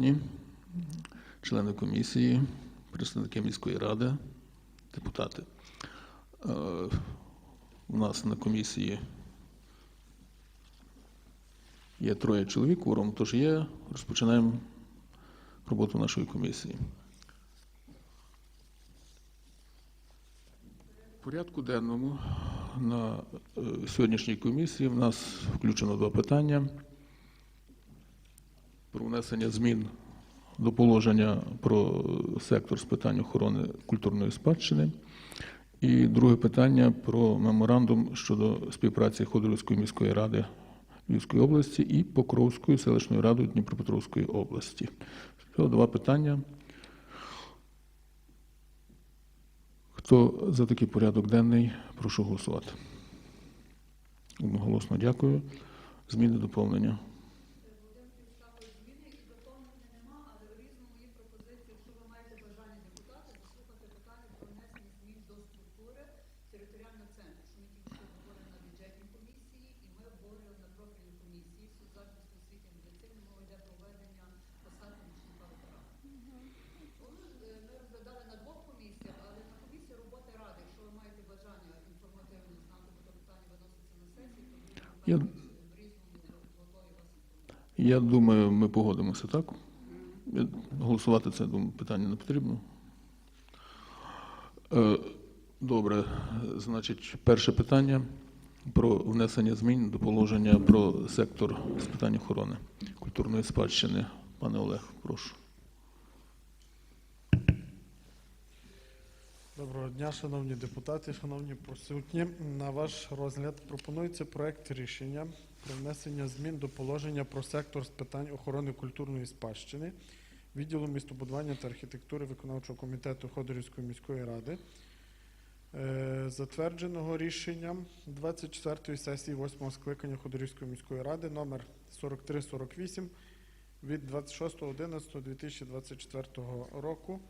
Ні. Члени комісії, представники міської ради, депутати. Е, У нас на комісії є троє чоловік, кворум тож є. Розпочинаємо роботу нашої комісії. В порядку денному на е, сьогоднішній комісії в нас включено два питання про внесення змін до положення про сектор з питань охорони культурної спадщини. І друге питання про меморандум щодо співпраці Ходорівської міської ради Львівської області і Покровською селищною радою Дніпропетровської області. Всього два питання. Хто за такий порядок денний, прошу голосувати. Одноголосно дякую. Зміни доповнення. зміни і доповнення нема, але у різному є пропозиції, якщо ви маєте бажання депутати, заслухати питання про внесення змін до структури територіального центру, що ми тільки що говорили на бюджетній комісії, і ми обговорювали на профільній комісії суд захисту освіти і медицини, мова йде про введення посад помічника ветерана. Тому, е, Ми розглядали на двох комісіях, але на комісії роботи ради, якщо ви маєте бажання інформативно знати, бо питання виноситься на сесію, то ми Я- в різному готові вас. Я думаю, ми погодимося, так? Е, Голосувати це думаю, питання не потрібно. Е, Добре, значить, перше питання про внесення змін до положення про сектор з питань охорони культурної спадщини. Пане Олег, прошу. Доброго дня, шановні депутати, шановні присутні. На ваш розгляд пропонується проект рішення про внесення змін до положення про сектор з питань охорони культурної спадщини відділу містобудування та архітектури виконавчого комітету Ходорівської міської ради, е, затвердженого рішенням 24-ї сесії 8-го скликання Ходорівської міської ради номер 4348 від 26.11.2024 року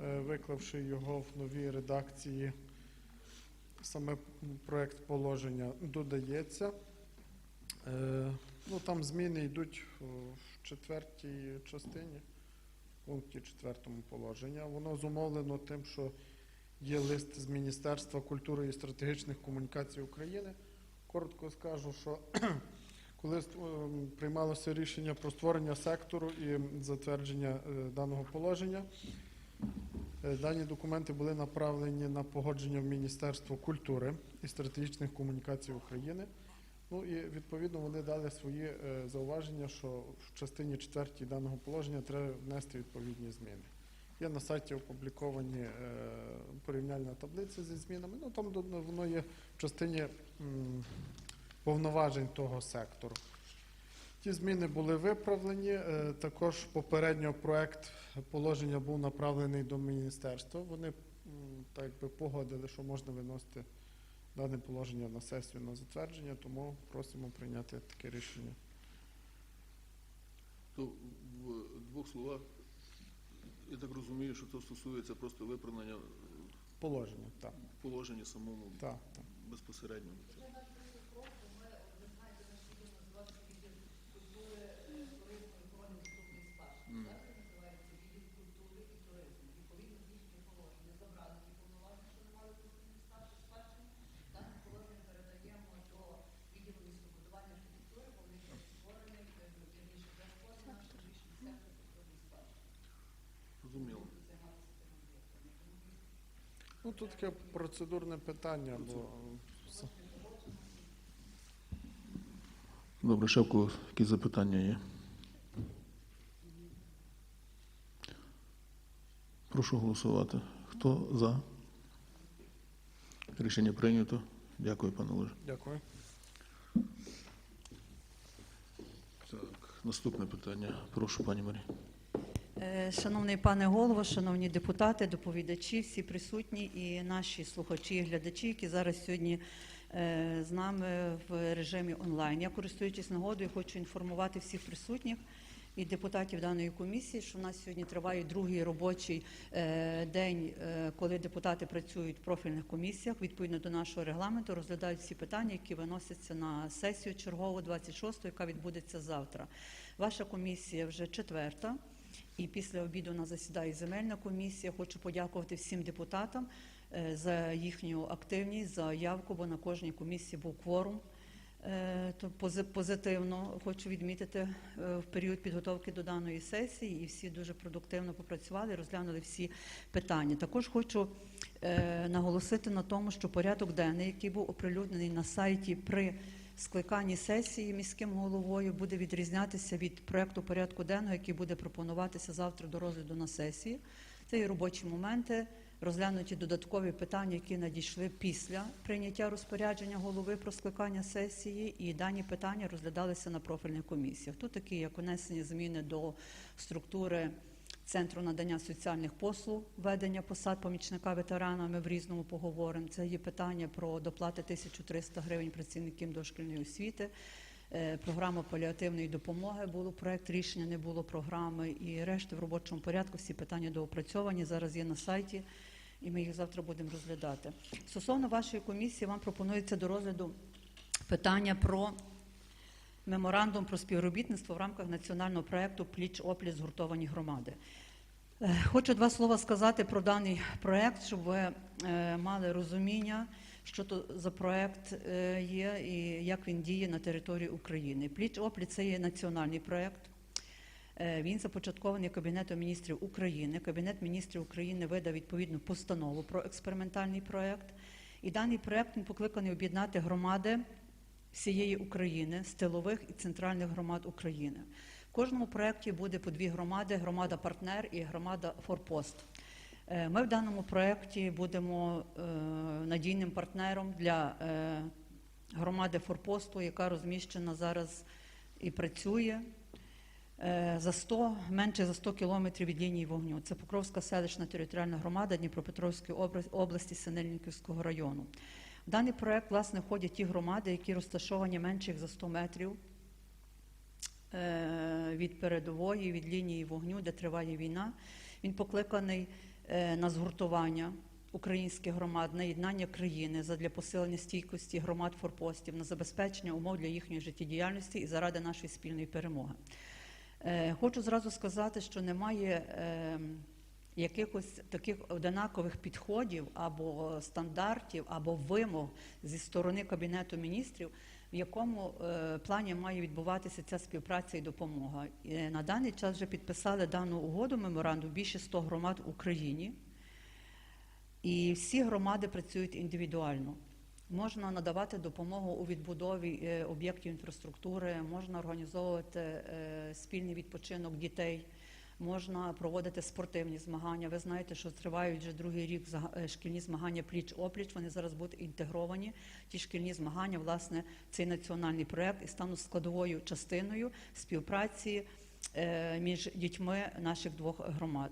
виклавши його в новій редакції, саме проект положення додається. Е, Ну, там зміни йдуть в четвертій частині, в пункті четвертому положення. Воно зумовлено тим, що є лист з Міністерства культури і стратегічних комунікацій України. Коротко скажу, що коли е, приймалося рішення про створення сектору і затвердження е, даного положення, Е, Дані документи були направлені на погодження в Міністерство культури і стратегічних комунікацій України. Ну і відповідно вони дали свої е, зауваження, що в частині 4 даного положення треба внести відповідні зміни. Є на сайті опубліковані е, порівняльна таблиця зі змінами. Ну там воно є в частині повноважень того сектору. Ті зміни були виправлені. е, Також попередньо проект положення був направлений до міністерства. Вони так якби погодили, що можна виносити дане положення на сесію на затвердження, тому просимо прийняти таке рішення. То в двох словах, я так розумію, що це стосується просто виправлення Положення, так. положення самому так, так. безпосередньо. Зрозуміло. Ну тут таке процедурне питання, бо Добре, ще в когось якісь запитання є. Прошу голосувати. Хто за? Рішення прийнято. Дякую, пане Олеже. дякую. Так, наступне питання. Прошу, пані Марі. Е, Шановний пане голово, шановні депутати, доповідачі, всі присутні і наші слухачі і глядачі, які зараз сьогодні е, з нами в режимі онлайн. Я користуючись нагодою, хочу інформувати всіх присутніх і депутатів даної комісії, що в нас сьогодні триває другий робочий е, день, коли депутати працюють в профільних комісіях. Відповідно до нашого регламенту розглядають всі питання, які виносяться на сесію чергову 26 яка відбудеться завтра. Ваша комісія вже четверта. І після обіду у нас засідає земельна комісія. Хочу подякувати всім депутатам е, за їхню активність, за явку, бо на кожній комісії був кворум. Е, То пози- позитивно хочу відмітити е, в період підготовки до даної сесії, і всі дуже продуктивно попрацювали, розглянули всі питання. Також хочу наголосити на тому, що порядок денний, який був оприлюднений на сайті при скликанні сесії міським головою, буде відрізнятися від проекту порядку денного, який буде пропонуватися завтра до розгляду на сесії. Це і робочі моменти, розглянуті додаткові питання, які надійшли після прийняття розпорядження голови про скликання сесії, і дані питання розглядалися на профільних комісіях. Тут такі, як унесення зміни до структури Центру надання соціальних послуг, ведення посад помічника ветерана, ми в різному поговоримо. Це є питання про доплати 1300 гривень працівникам дошкільної освіти. Е, Програма паліативної допомоги було проект рішення, не було програми і решти в робочому порядку. Всі питання доопрацьовані зараз є на сайті, і ми їх завтра будемо розглядати. Стосовно вашої комісії, вам пропонується до розгляду питання про меморандум про співробітництво в рамках національного проекту Пліч опліч згуртовані громади. Е, Хочу два слова сказати про даний проект, щоб ви е, мали розуміння, що то за проект е, є і як він діє на території України. Пліч опліч це є національний проект. Е, Він започаткований Кабінетом міністрів України. Кабінет міністрів України видав відповідну постанову про експериментальний проект. І даний проект він покликаний об'єднати громади всієї України, з тилових і центральних громад України. В кожному проєкті буде по дві громади: громада партнер і громада форпост. Е, Ми в даному проєкті будемо е, надійним партнером для е, громади форпосту, яка розміщена зараз і працює за 100, менше за 100 кілометрів від лінії вогню. Це Покровська селищна територіальна громада Дніпропетровської області Синельниківського району. В даний проект власне входять ті громади, які розташовані менше як за 100 метрів е, від передової, від лінії вогню, де триває війна. Він покликаний е, на згуртування українських громад, на єднання країни задля посилення стійкості громад форпостів, на забезпечення умов для їхньої життєдіяльності і заради нашої спільної перемоги. Е, Хочу зразу сказати, що немає е, якихось таких одинакових підходів або стандартів, або вимог зі сторони Кабінету міністрів, в якому е, плані має відбуватися ця співпраця і допомога. Е, На даний час вже підписали дану угоду меморандум більше 100 громад в Україні. І всі громади працюють індивідуально. Можна надавати допомогу у відбудові е, об'єктів інфраструктури, можна організовувати е, спільний відпочинок дітей, можна проводити спортивні змагання. Ви знаєте, що тривають вже другий рік е, шкільні змагання пліч-опліч. Вони зараз будуть інтегровані. Ті шкільні змагання, власне, цей національний проект і стануть складовою частиною співпраці е, між дітьми наших двох громад.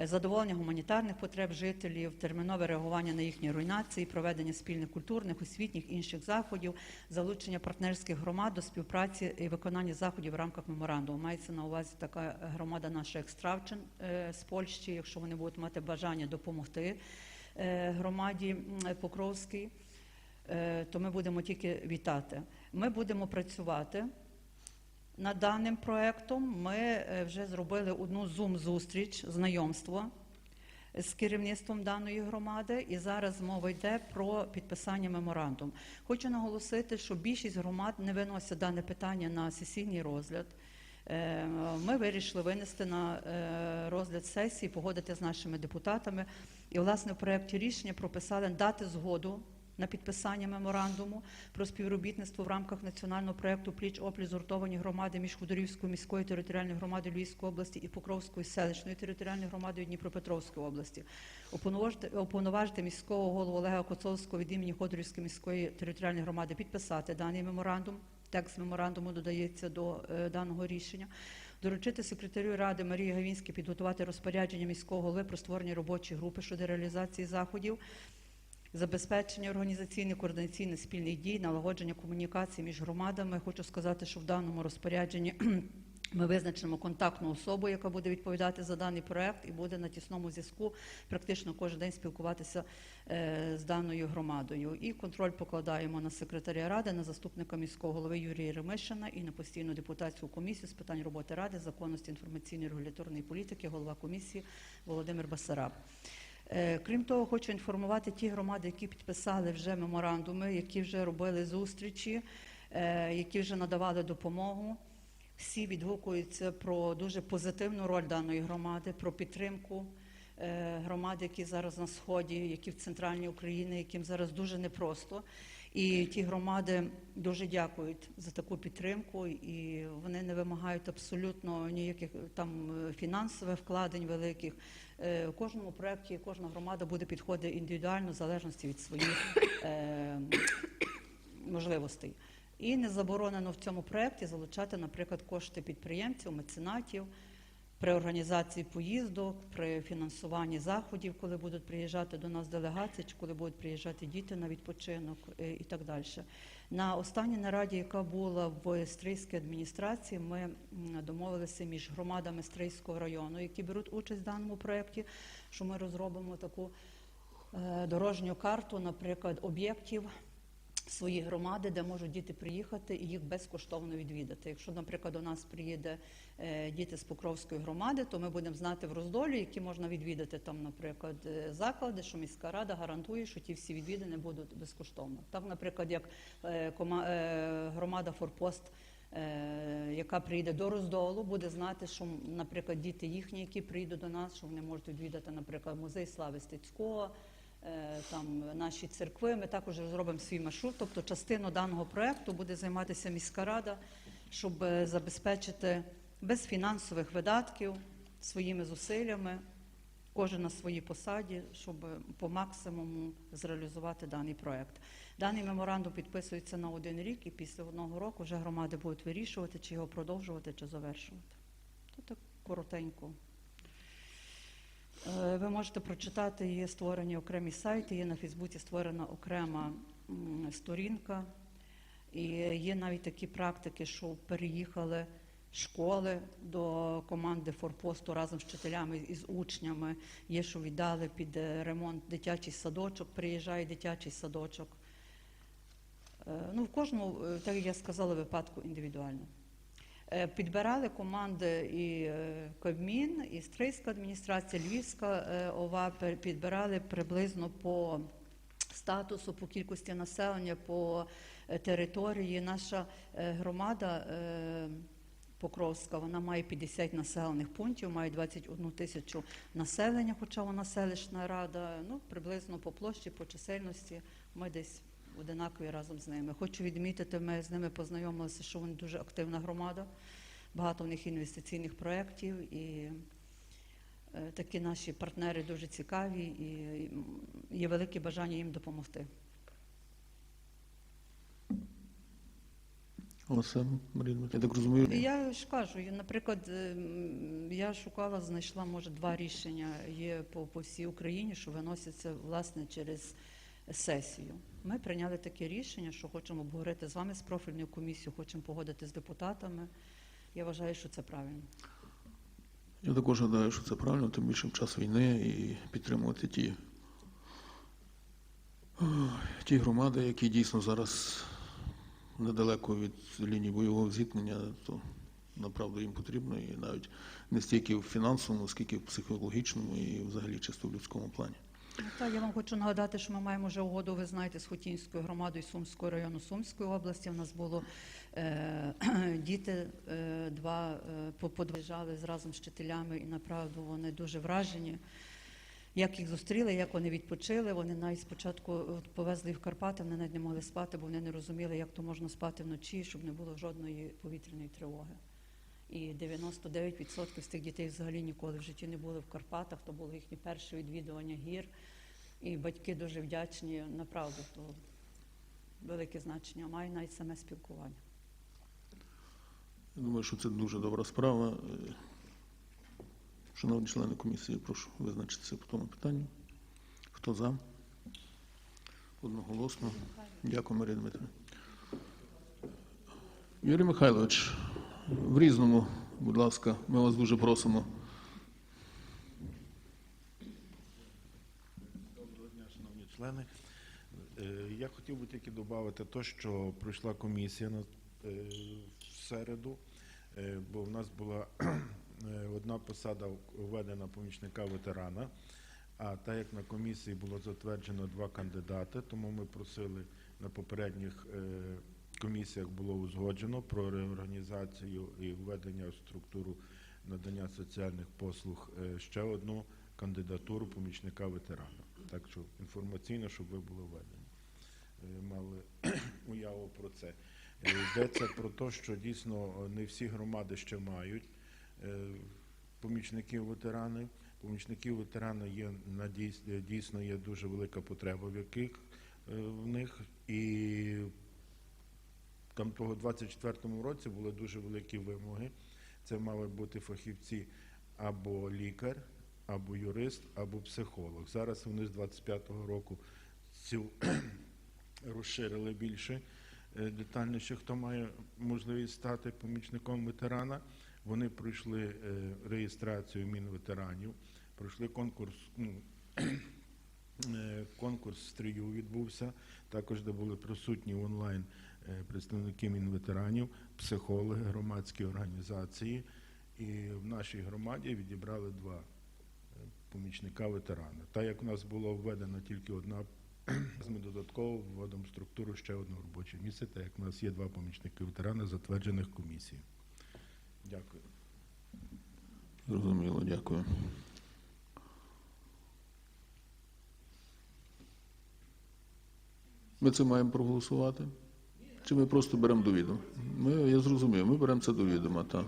Е, Задоволення гуманітарних потреб жителів, термінове реагування на їхні руйнації, проведення спільних культурних, освітніх інших заходів, залучення партнерських громад до співпраці і виконання заходів в рамках меморандуму. Мається на увазі така громада наша Екстравчин е, з Польщі, якщо вони будуть мати бажання допомогти е, громаді Покровській, то ми будемо тільки вітати. Ми будемо працювати. Над даним проектом ми е, вже зробили одну зум-зустріч, знайомство з керівництвом даної громади, і зараз мова йде про підписання меморандуму. Хочу наголосити, що більшість громад не виносять дане питання на сесійний розгляд. Е, Ми вирішили винести на е, розгляд сесії, погодити з нашими депутатами. І, власне, в проєкті рішення прописали дати згоду на підписання меморандуму про співробітництво в рамках національного проєкту Пліч опліч згуртовані громади між Худорівською міською територіальною громадою Львівської області і Покровською селищною територіальною громадою Дніпропетровської області. Уповноважити, міського голову Олега Коцовського від імені Ходорівської міської територіальної громади підписати даний меморандум. Текст меморандуму додається до е, даного рішення. Доручити секретарю ради Марії Гавінській підготувати розпорядження міського голови про створення робочої групи щодо реалізації заходів забезпечення організаційних координаційних спільних дій, налагодження комунікації між громадами. Хочу сказати, що в даному розпорядженні Ми визначимо контактну особу, яка буде відповідати за даний проект, і буде на тісному зв'язку практично кожен день спілкуватися е, з даною громадою. І контроль покладаємо на секретаря ради, на заступника міського голови Юрія Ремишина і на постійну депутатську комісію з питань роботи ради, законності інформаційної регуляторної політики, голова комісії Володимир Басараб. Е, Крім того, хочу інформувати ті громади, які підписали вже меморандуми, які вже робили зустрічі, е, які вже надавали допомогу. Всі відгукуються про дуже позитивну роль даної громади, про підтримку е, громад, які зараз на сході, які в центральній Україні, яким зараз дуже непросто. І ті громади дуже дякують за таку підтримку, і вони не вимагають абсолютно ніяких там е, фінансових вкладень великих. Е, У кожному проєкті кожна громада буде підходити індивідуально в залежності від своїх е, можливостей. І не заборонено в цьому проєкті залучати, наприклад, кошти підприємців, меценатів при організації поїздок, при фінансуванні заходів, коли будуть приїжджати до нас делегації, чи коли будуть приїжджати діти на відпочинок е, і так далі. На останній нараді, яка була в Стрийській адміністрації, ми домовилися між громадами Стрийського району, які беруть участь в даному проєкті, що ми розробимо таку е, дорожню карту, наприклад, об'єктів свої громади, де можуть діти приїхати і їх безкоштовно відвідати. Якщо, наприклад, до нас приїде е, діти з Покровської громади, то ми будемо знати в роздолі, які можна відвідати там, наприклад, е, заклади, що міська рада гарантує, що ті всі відвідини будуть безкоштовно. Так, наприклад, як е, громада Форпост. Яка прийде до роздолу, буде знати, що, наприклад, діти їхні, які прийдуть до нас, що вони можуть відвідати, наприклад, музей слави Стецького, там наші церкви. Ми також розробимо свій маршрут. Тобто, частину даного проекту буде займатися міська рада, щоб е, забезпечити без фінансових видатків своїми зусиллями, кожен на своїй посаді, щоб по максимуму зреалізувати даний проект. Даний меморандум підписується на один рік, і після одного року вже громади будуть вирішувати, чи його продовжувати, чи завершувати. То так коротенько. Е, Ви можете прочитати, є створені окремі сайти, є на Фейсбуці створена окрема сторінка. І є навіть такі практики, що переїхали школи до команди форпосту разом з вчителями і з учнями. Є, що віддали під е, ремонт дитячий садочок, приїжджає дитячий садочок. Е, Ну, в кожному, так як я сказала, випадку індивідуально. Е, Підбирали команди і е, Кабмін, і Стрийська адміністрація, Львівська е, ОВА підбирали приблизно по статусу, по кількості населення, по території. Наша громада Покровська, вона має 50 населених пунктів, має 21 тисячу населення, хоча вона селищна рада. Ну, приблизно по площі, по чисельності ми десь одинакові разом з ними. Хочу відмітити, ми з ними познайомилися, що вони дуже активна громада. Багато в них інвестиційних проєктів і е, такі наші партнери дуже цікаві і є велике бажання їм допомогти. Я так розумію. Я ж кажу, наприклад, ем, я шукала, знайшла може два рішення є по, по всій Україні, що виносяться власне через сесію. Ми прийняли таке рішення, що хочемо обговорити з вами з профільною комісією, хочемо погодити з депутатами. Я вважаю, що це правильно. Я також гадаю, що це правильно, тим більше в час війни і підтримувати ті, ті громади, які дійсно зараз недалеко від лінії бойового зіткнення, то направду їм потрібно і навіть не стільки в фінансовому, скільки в психологічному і взагалі чисто в людському плані. Так, я вам хочу нагадати, що ми маємо вже угоду, ви знаєте, з Хотінською громадою Сумського району Сумської області. У нас було е, діти, е, два е, по- подвижали разом з вчителями, і направду вони дуже вражені. Як їх зустріли, як вони відпочили. Вони навіть спочатку повезли в Карпати, вони навіть не могли спати, бо вони не розуміли, як то можна спати вночі, щоб не було жодної повітряної тривоги. І 99% з тих дітей взагалі ніколи в житті не були в Карпатах, то було їхнє перше відвідування гір. І батьки дуже вдячні, направду, то велике значення має навіть саме спілкування. Я думаю, що це дуже добра справа. Шановні члени комісії, прошу визначитися по тому питанню. Хто за? Одноголосно. Дякую, Марія Дмитрівна. Юрій Михайлович, в різному Будь ласка, ми вас дуже просимо. Доброго дня, шановні члени. Е, Я хотів би тільки додати те, що пройшла комісія на е, середу, е, бо в нас була одна посада введена помічника ветерана. А так як на комісії було затверджено два кандидати, тому ми просили на попередніх комісіях було узгоджено про реорганізацію і введення в структуру надання соціальних послуг е, ще одну кандидатуру помічника ветерана. Так що інформаційно, щоб ви були введені, е, мали уяву про це. Е, Йдеться про те, що дійсно не всі громади ще мають помічників ветеранів. Помічників ветерана є дійсно є дуже велика потреба в яких в них. І там того 24-му році були дуже великі вимоги. Це мали бути фахівці або лікар, або юрист, або психолог. Зараз вони з 25-го року цю розширили більше е, детальніше, хто має можливість стати помічником ветерана. Вони пройшли е, реєстрацію мінветеранів, пройшли конкурс. Ну, е, Конкурс стрію відбувся, також де були присутні онлайн представники мінветеранів, психологи, громадські організації. І в нашій громаді відібрали два е, помічника ветерана. Так як у нас було введена тільки одна, ми додатково вводимо в структуру ще одне робоче місце, так як у нас є два помічники ветерана, затверджених комісією. Дякую. Зрозуміло, дякую. Ми це маємо проголосувати? Чи ми просто беремо до відома? Ми, я зрозумів, ми беремо це до відома, так.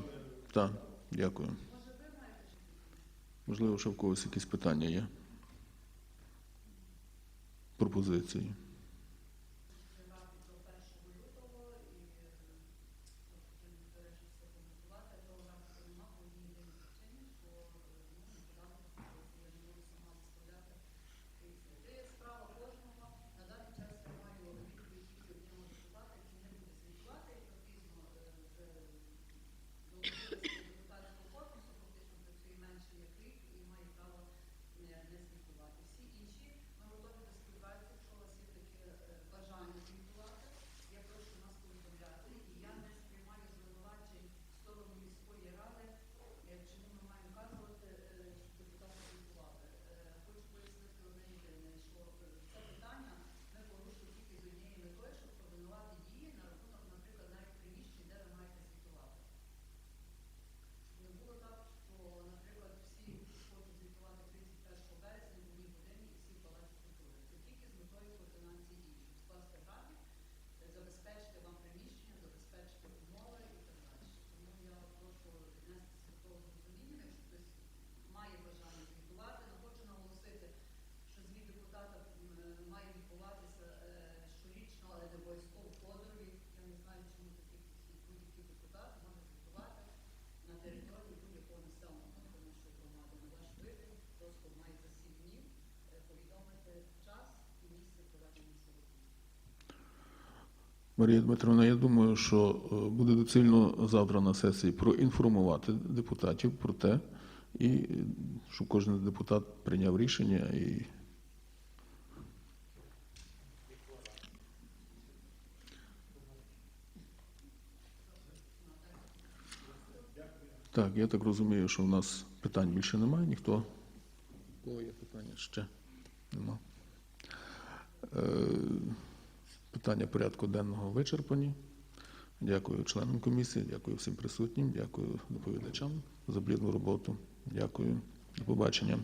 Так, дякую. Можливо, що в когось якісь питання є? Пропозиції. Це є справа кожного. На даний час я маю відповідь тільки одного депутата, який не буде звітувати, і фактично е, вже долучилися до депутатського корпусу, фактично працює менше як рік і має право не, не звітувати. Всі інші ми готові до співпраці, якщо у вас є таке е, бажання звітувати, я прошу нас повідомляти. І я не сприймаю звинувачень в сторону міської ради, е, чому ми маємо вказувати, е, щоб депутати звітували. Е, Хочу пояснити одне єдине, що е, це питання ми порушили тільки з однією метою, щоб координувати дії на рахунок, наприклад, навіть приміщень, де ви маєте звітувати. Щоб не було так, що, наприклад, всі хочуть звітувати 31 березня в одній годині і всі в палаці культури. Це тільки з метою координації дій, щоб скласти графік, е, забезпечити вам приміщення, забезпечити умови і так далі. Тому я прошу віднестися до того з розумінням, якщо хтось має бажання звітувати. Не хочу наголосити, що звіт депутата м, має відбуватися е, щорічно, але не обов'язково в Ходорові. Я не знаю, чому такий підхід. Будь-який депутат може звітувати на території будь-якого населеного пункту нашої громади. На ваш вибір просто має сім днів е, повідомити час і місце проведення цього. Марія Дмитровна, я думаю, що е, буде доцільно завтра на сесії проінформувати депутатів про те, і е, щоб кожен депутат прийняв рішення і. Так, я так розумію, що в нас питань більше немає. Ніхто? Кого є питання ще? Нема. Е, Питання порядку денного вичерпані. Дякую членам комісії, дякую всім присутнім, дякую доповідачам за плідну роботу. Дякую. До побачення.